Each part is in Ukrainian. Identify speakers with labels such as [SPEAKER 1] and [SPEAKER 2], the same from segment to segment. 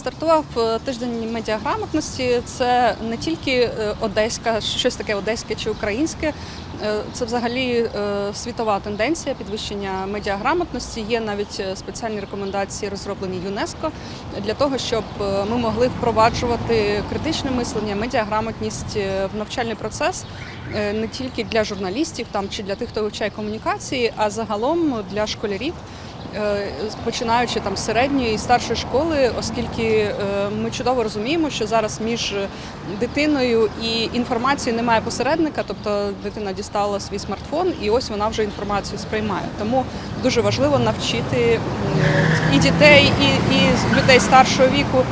[SPEAKER 1] Стартував е, тиждень медіаграмотності. Це не тільки е, одеська, щось таке одеське чи українське. Е, Це взагалі світова тенденція підвищення медіаграмотності. Є навіть спеціальні рекомендації, розроблені ЮНЕСКО для того, щоб ми могли впроваджувати критичне мислення, медіаграмотність в навчальний процес не тільки для журналістів там чи для тих, хто вивчає комунікації, а загалом для школярів. Е, починаючи там з середньої і старшої школи, оскільки е, ми чудово розуміємо, що зараз між дитиною і інформацією немає посередника, тобто дитина дістала свій смартфон, і ось вона вже інформацію сприймає. Тому дуже важливо навчити і дітей, і, і людей старшого віку.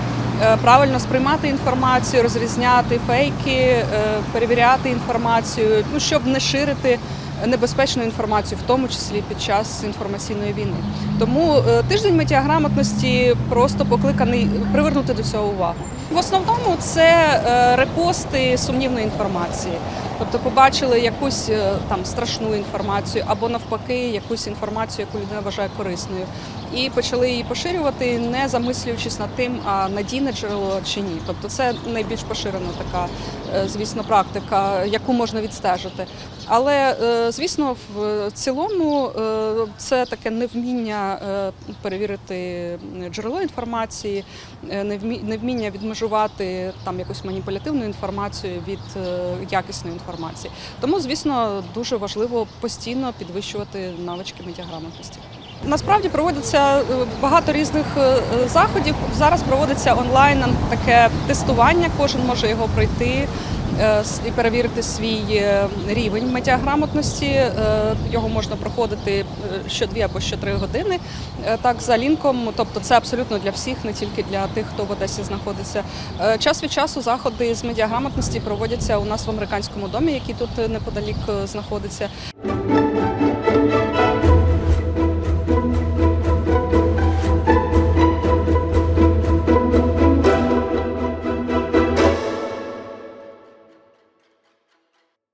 [SPEAKER 1] е, Правильно сприймати інформацію, розрізняти фейки, перевіряти інформацію, ну щоб не ширити небезпечну інформацію, в тому числі під час інформаційної війни. Тому е, тиждень медіаграмотності просто покликаний привернути до цього увагу. В основному це е, репости сумнівної інформації. Тобто побачили якусь е, там страшну інформацію або навпаки якусь інформацію, яку людина вважає корисною, і почали її поширювати, не замислюючись над тим, а надійне джерело чи ні. Тобто це найбільш поширена така, е, звісно, практика, яку можна відстежити. Але е, звісно, в цілому це таке невміння перевірити джерело інформації, невміння відмежувати там якусь маніпулятивну інформацію від якісної інформації. Тому, звісно, дуже важливо постійно підвищувати навички медіаграмотності. Насправді проводиться е, багато різних е, заходів. Зараз проводиться онлайн таке тестування. Кожен може його пройти і перевірити свій е, рівень медіаграмотності. Е, Його можна проходити що щодві або щотри години. Е, Так, за лінком, тобто це абсолютно для всіх, не тільки для тих, хто в Одесі знаходиться. Е, Час від часу заходи з медіаграмотності проводяться у нас в американському домі, який тут е, неподалік е, знаходиться.